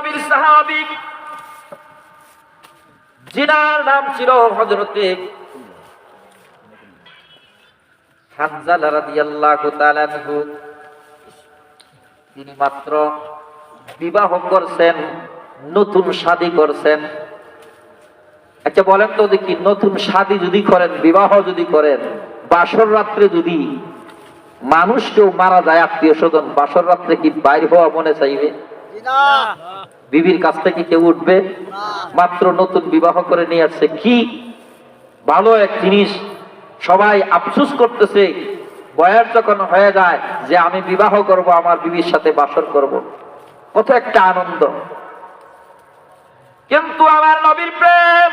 নবীর সাহাবি। জিনার নাম ছিল হজরতে তিনি মাত্র বিবাহ করছেন, নতুন শাদী করছেন। আচ্ছা বলেন তো দেখি, নতুন শাদী যদি করেন, বিবাহ যদি করেন, বাসর রাত্রে যদি মানুষ কেউ মারা যায়, আত্মীয় স্বজন, বাসর রাত্রে কি বাইর হওয়া মনে চাইবে? বিবির কাছ থেকে কেউ উঠবে? মাত্র নতুন বিবাহ করে নিয়ে আসছে কি? ভালো এক জিনিস। সবাই আফসুস করতেছে। বয়স যখন হয়ে যায় যে আমি বিবাহ করব আমার বিবির সাথে বাসর করব। কত একটা আনন্দ। কিন্তু আমার নবীর প্রেম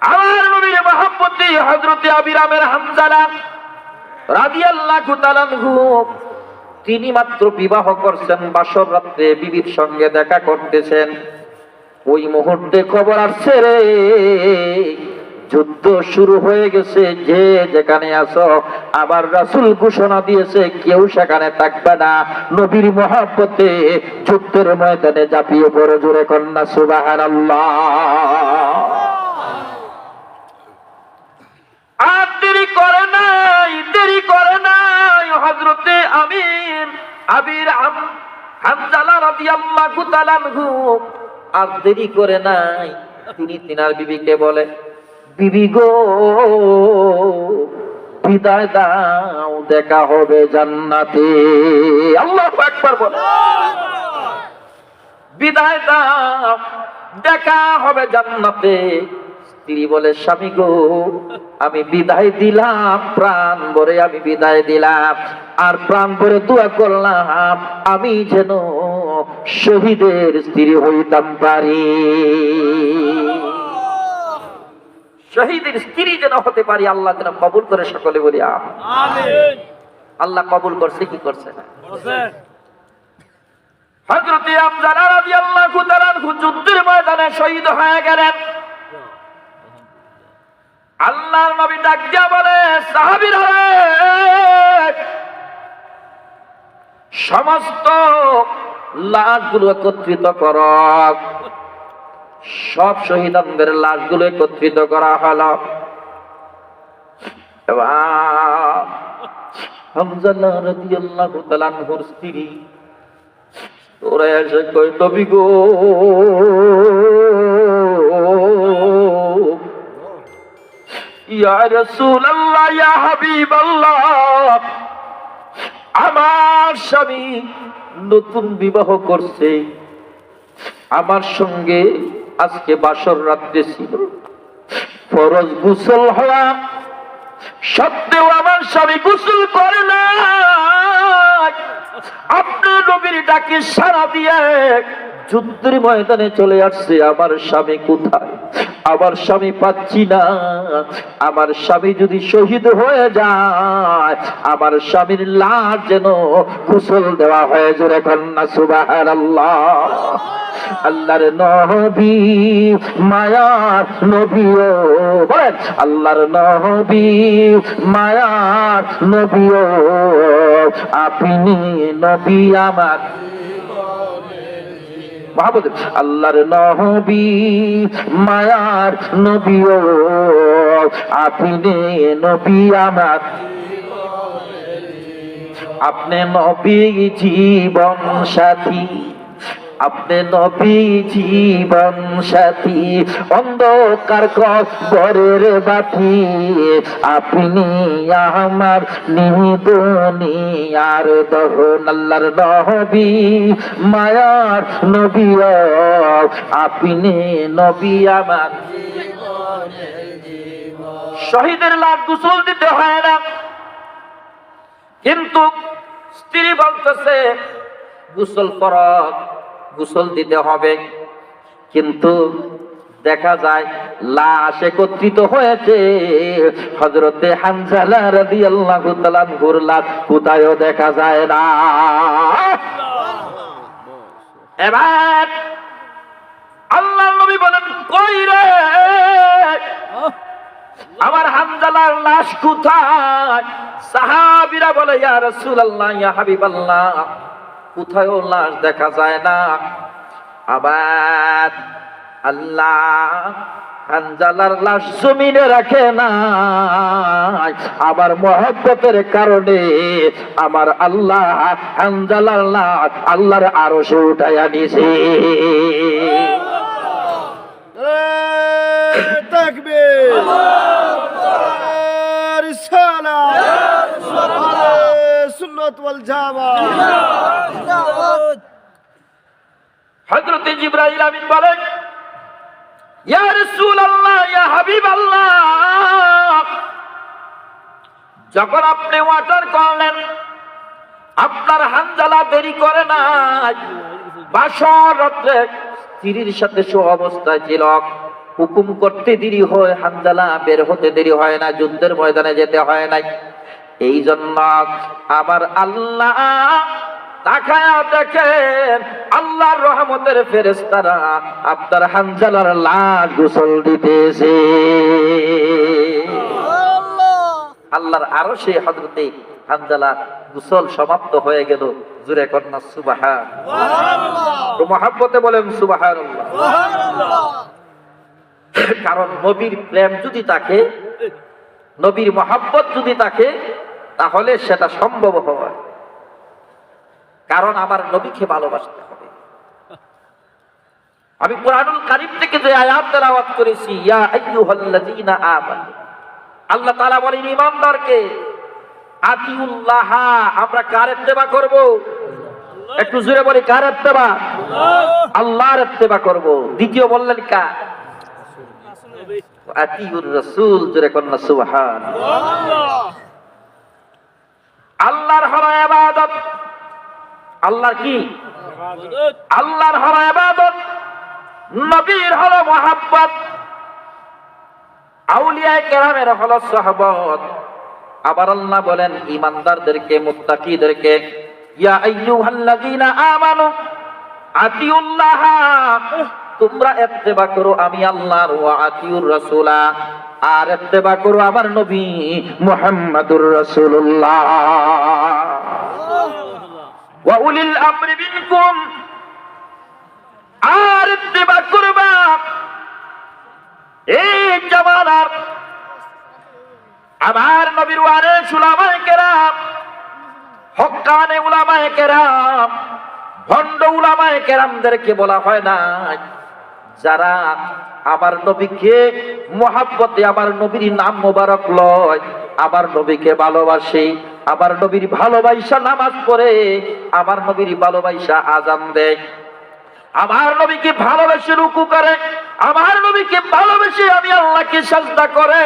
আমার নবীর মহাব্বতী হজরতে আবিরামের হামজালা রাদিয়াল্লাহু তাআলাহু তিনি মাত্র বিবাহ করছেন, বাসর রাত্রে বিবির সঙ্গে দেখা করতেছেন। ওই মুহূর্তে খবর আসছে রে, যুদ্ধ শুরু হয়ে গেছে, যে যেখানে আছো আবার রাসূল ঘোষণা দিয়েছে, কেউ সেখানে থাকবে না। নবীর মহাব্বতে যুদ্ধের ময়দানে ঝাঁপিয়ে পড়ে জোরে কন্যা, সুবহানাল্লাহ। আর দেরি করে নাই, দেরি করে নাই। হজরতে আমির, আবির আম হামজালা রাদিয়াল্লাহু তাআলা আনহু। আর দেরি করে নাই, তিনি তিনার বিবিকে বলে, বিবি গো, বিদায় দাও, দেখা হবে জান্নাতে। আল্লাহু আকবার বলে, বিদায় দাও, দেখা হবে জান্নাতে। স্ত্রী বলে, স্বামী গো, আমি বিদায় দিলাম, প্রাণ ভরে আমি বিদায় দিলাম। আর প্রাণ ভরে দোয়া করলাম, আমি যেন শহীদের স্ত্রী হইতাম পারি। শহীদের স্ত্রী যেন হতে পারি, আল্লাহ যেন কবুল করে সকলে বলি আল্লাহ কবুল করছে কি করছে না? আমজারা রাদিয়াল্লাহু তাআলা আনহু যুদ্ধের ময়দানে শহীদ হয়ে গেলেন। আল্লাহর নবী ডাক দিয়া বলে সাহাবীরা রে, সমস্ত লাশগুলো একত্রিত কর। সব শহীদানদের লাশগুলো একত্রিত করা হলো। এবার হামজা রাদিয়াল্লাহু তাআলা আনহুর স্ত্রী ওরা এসে কই নবী গো আমার স্বামী নতুন বিবাহ করছে। আমার সঙ্গে আজকে বাসর রাত্রে ছিল। ফরজ গোসল হওয়া সত্ত্বেও আমার স্বামী গোসল করে না আপনি নবীর ডাকে সারা দিয়ে যুদ্ধের ময়দানে চলে আসছে। আমার স্বামী কোথায়? আমার স্বামী পাচ্ছি না। আমার স্বামী যদি শহীদ হয়ে যায়, আমার স্বামীর লাশ যেন কুশল দেওয়া হয়ে জোরে কন্যা আল্লাহ আল্লাহর নবী, মায়ার নবী ও বলেন, আল্লাহর নবী, মায়ার নবী ও আপনি নবী আমার। মাহবুব আল্লাহর নবী মায়ার নবী ও আপনি নবী আমার। আপনি নবী জীবন সাথী। আপনি নবী জীবন সাথী, অন্ধকার কবরের বাতি। আপনি আমার নিদনি আর দহন, আল্লাহর নবী, মায়ার নবী আপনি নবী আমার শহীদের লাভ গোসল দিতে হয় না। কিন্তু স্ত্রী বলতেছে, গোসল ফরজ গোসল দিতে হবে। কিন্তু দেখা যায় লাশ একত্রিত হয়েছে। হজরতে আনহুর লাশ কোথায়ও দেখা যায় না। এবার আল্লাহ নবী বলেন, কই রে? আমার হামজালার লাশ কোথায়? সাহাবীরা বলে, ইয়া রাসূলুল্লাহ, ইয়া হাবিবাল্লাহ। কোথায়ও লাশ দেখা যায় না। আবার আল্লাহ হানজালার লাশ জমিনে রাখে না আমার মহব্বতের কারণে আমার আল্লাহ হানজালার লাশ আল্লাহর আরও সে উঠাই আনিছে থাকবে رسالة سنة والجامعة হযরত জিবরাইল আমিন বলেন ইয়া রাসূলুল্লাহ ইয়া হাবিবাল্লাহ যখন আপনি ওয়াটার করলেন আপনার হানজালা দেরি করে নাই বাসর রাত্রে স্ত্রীর সাথে সু অবস্থায় ছিল হুকুম করতে দেরি হয় হানজালা বের হতে দেরি হয় না যুদ্ধের ময়দানে যেতে হয় নাই এই জন্য আবার আল্লাহ দেখেন, আল্লাহর রহমতের আপনার হানজালার দিতেছে। আল্লাহর গুসল সমাপ্ত হয়ে গেল। কন্যা সুবাহা মহাব্বতে বলেন সুবাহান কারণ নবীর প্রেম যদি থাকে, নবীর মহাব্বত যদি থাকে তাহলে সেটা সম্ভব হয় কারণ আমার নবীকে ভালোবাসতে হবে। আমি কোরআনুল কারিম থেকে যে আয়াত তেলাওয়াত করেছি আল্লাহ তাআলা বলেন, ইমানদারকে আমরা কার ইত্তেবা করব? একটু জোরে বলি, কার ইত্তেবা? আল্লাহর ইত্তেবা করব। দ্বিতীয় বললেন কার? আতিউর রাসূল, জোরে কন্না সুবহান আল্লাহর হলো ইবাদত। আল্লাহর কি? আল্লাহর হলো ইবাদত। নবীর হলো মহাব্বত। আউলিয়া কেরামের হলো সহবত। আবার আল্লাহ বলেন, ইমানদারদেরকে, মুত্তাকিদেরকে, ইয়া আইয়ুহাল্লাযীনা আমানু, আতিউল্লাহ। তোমরা ইত্তেবা করো, আমি আল্লাহর ওয়া আতিউর রাসূলা। আর ইত্তেবা করো আমার নবী মুহাম্মাদুর রাসূলুল্লাহ। ওয়া উলিল আমরি মিনকুম। আর ইত্তেবা করবা। এই জামানার আমার নবীর কেরাম কেরাম, ভণ্ড উলামায়ে কেরামদেরকে বলা হয় না যারা আমার নবীকে মহাব্বতে, আমার নবীর নাম মোবারক লয়, আমার নবীকে ভালোবাসে, আমার নবীর ভালোবাসা নামাজ পড়ে, আমার নবীর ভালোবাসা আজান দেয়। আমার নবীকে ভালোবেসে রুকু করে, আমার নবীকে ভালোবেসে আমি আল্লাহকে সাজদা করে।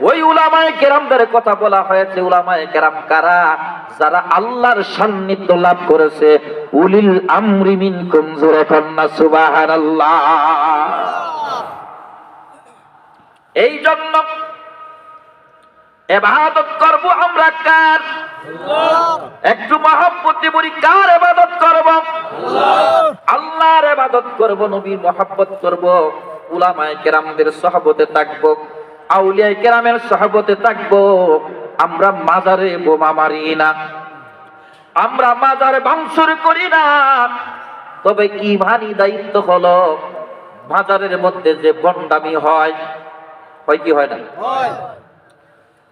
ওই উলামায়ে কেরামদের কথা বলা হয়েছে, উলামায়ে কেরাম কারা? যারা আল্লাহর সান্নিধ্য লাভ করেছে উলিল আমরি মিনকুম জোরে কন্না সুবহানাল্লাহ। এই জন্য এবাদত করব আমরা কার? একটু মহাব্বতে বলি কার এবাদত করব? আল্লাহর এবাদত করব নবীর মহাব্বত করব উলামায়ে কেরামদের সহবতে থাকব আউলিয়ায়ে কেরামের সহবতে থাকব। আমরা মাজারে বোমা মারি না। আমরা মাজারে বাংসুর করি না। তবে ইমানি দায়িত্ব হলো? মাজারের মধ্যে যে বন্ডামি হয় হয় কি হয় না?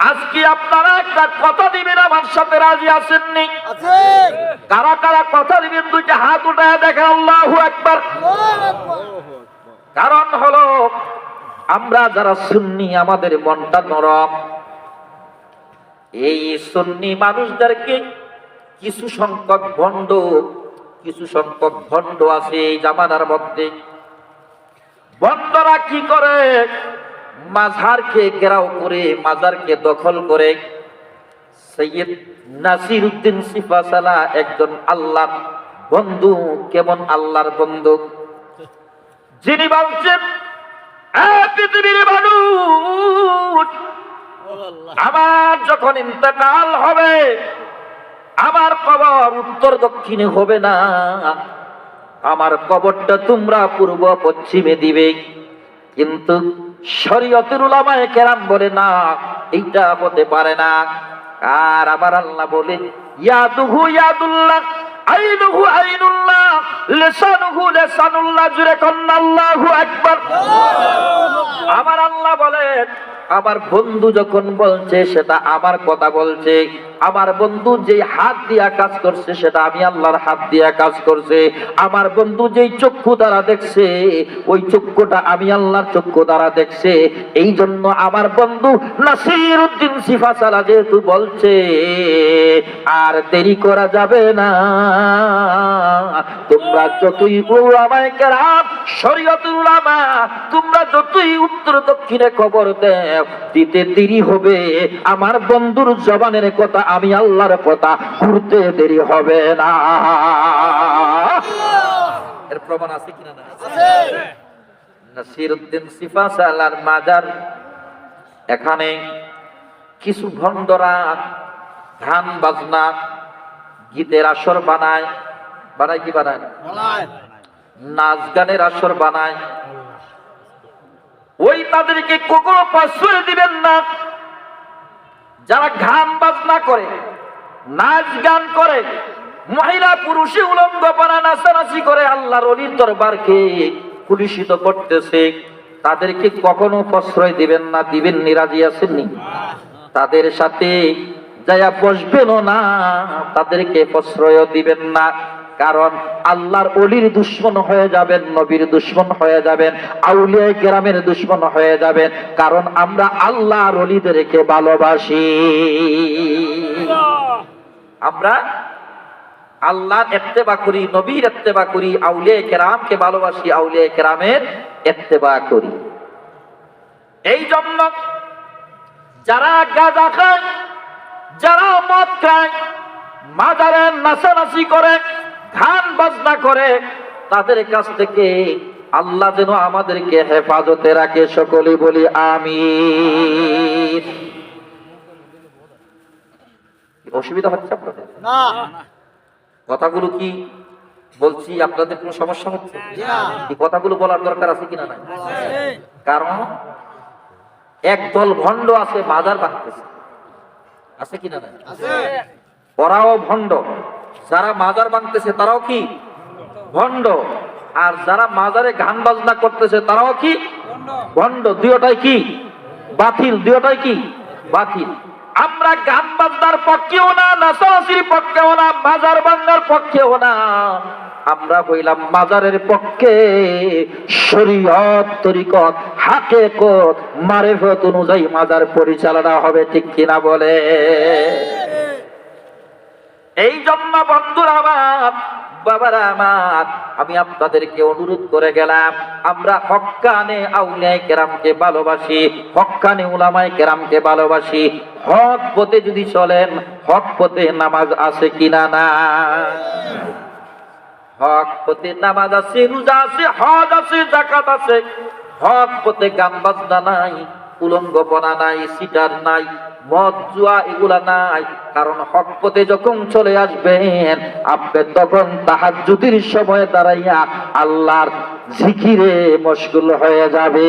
আজকে আপনারা একটা কথা দিবেন আমার সাথে রাজি আছেননি? কারা কারা কথা দিবেন দুইটা হাত উঠায় দেখেন আল্লাহ একবার কারণ হলো আমরা যারা সুন্নি আমাদের মনটা নরম। এই সুন্নি মানুষদেরকে কিছু সংখ্যক ভণ্ড কিছু সংখ্যক ভণ্ড আছে এই জামানার মধ্যে। ভণ্ডরা কি করে? মাঝারকে ঘেরাও করে মাজারকে দখল করে। সৈয়দ নাসির উদ্দিন সিফাসালা একজন আল্লাহর বন্ধু কেমন আল্লাহর বন্ধু? যিনি বলছেন "এ পৃথিবীর মানুষ আমার যখন ইন্তেকাল হবে আমার কবর উত্তর দক্ষিণে হবে না। আমার কবরটা তোমরা পূর্ব পশ্চিমে দিবে। কিন্তু শরীয়তের উলামায়ে বলে, না, এইটা হতে পারে না। আর আবার আল্লাহ বলে, ইয়াদুহু ইয়াদুল্লাহ, আইনুহু আইনুল্লাহ, লিসানুহু লিসানুল্লাহ, জুড়ে কন্না আল্লাহু আকবার। আমার আল্লাহ বলেন, আমার বন্ধু যখন বলছে, সেটা আমার কথা বলছে। আমার বন্ধু যেই হাত দিয়া কাজ করছে, সেটা আমি আল্লাহর হাত দিয়া কাজ করছে। আমার বন্ধু যেই চক্ষু দ্বারা দেখছে, ওই চক্ষুটা আমি আল্লাহর চক্ষু দ্বারা দেখছে। এই জন্য আমার বন্ধু নাসির উদ্দিন সিফাসালা যেহেতু বলছে, আর দেরি করা যাবে না। তোমরা যতই তোমরা যতই উত্তর দক্ষিণে খবর দেও, দিতে দেরি হবে। আমার বন্ধুর জবানের কথা আমি আল্লাহর কথা ঘুরতে দেরি হবে না। এর প্রমাণ আছে কিনা না? নাসিরউদ্দিন সিফাসালার মাজার। এখানে কিছু ভণ্ডরা গান বাজনা গীতের আসর বানায়। বানায় কি বানায়? নাচ গানের আসর বানায়। ওই তাদেরকে কখনো পাশ দিবেন না। যারা ঘাম বাজনা করে, নাচ গান করে, মহিলা পুরুষে উলঙ্গ পানা নাচানাচি করে আল্লাহর অলির দরবারকে কুলিশিত করতেছে, তাদেরকে কখনো প্রশ্রয় দিবেন না, দিবেন নিরাজি আসেননি তাদের সাথে যায়া বসবেনও না, তাদেরকে প্রশ্রয় দিবেন না। কারণ আল্লাহর অলির দুশ্মন হয়ে যাবেন, নবীর দুশ্মন হয়ে যাবেন আউলিয়া গ্রামের দুশ্মন হয়ে যাবেন। কারণ আমরা আল্লাহর অলিদেরকে ভালোবাসি। আমরা আল্লাহর এত্তেবা করি, নবীর এত্তেবা করি আউলিয়া কেরামকে ভালোবাসি আউলিয়া কেরামের এত্তেবা করি। এই জন্য যারা গাঁজা খায় যারা মদ খায় মাজারে নাচানাচি করে গান বাজনা করে তাদের কাছ থেকে আল্লাহ যেন আমাদেরকে হেফাজতে রাখে সকলে বলি আমি অসুবিধা হচ্ছে আপনাদের? না। কথাগুলো কি বলছি আপনাদের কোনো সমস্যা হচ্ছে। এই কথাগুলো বলার দরকার আছে কিনা নাই? কারণ একদল ভণ্ড আছে মাজার বাঁধতেছে আছে কিনা নাই? আছে। ওরাও ভণ্ড। যারা মাজার বাঁধতেছে তারাও কি? ভণ্ড। আর যারা মাজারে গান বাজনা করতেছে তারাও কি? ভণ্ড। দুয়োটাই কি? বাতিল। দুয়োটাই কি? বাতিল। আমরা গান বাজনার পক্ষেও না নাচানাচির পক্ষেও না মাজার বাংলার পক্ষেও না। আমরা হইলাম মাজারের পক্ষে শরীয়ত, তরিকত, হাকেকত, মারেফত অনুযায়ী মাজার পরিচালনা হবে, ঠিক কিনা বলে? এই জন্য বন্ধুরা আমার, বাবারা আমার, আমি আপনাদেরকে অনুরোধ করে গেলাম, আমরা হক্কানে আউলিয়ায় কেরামকে ভালোবাসি হক্কানে উলামায় কেরামকে ভালোবাসি। হক পথে যদি চলেন, হক পথে নামাজ আছে কিনা না? হক পথে নামাজ আছে, রোজা আছে, হজ আছে জাকাত আছে। হক পথে গান বাজনা নাই, উলঙ্গপনা নাই, সিটার নাই, মদ, জুয়া এগুলা নাই। কারণ হক পথে যখন চলে আসবেন, আপনি তখন তাহাজ্জুদের সময় দাঁড়াইয়া আল্লাহর জিকিরে মশগুল হয়ে যাবে।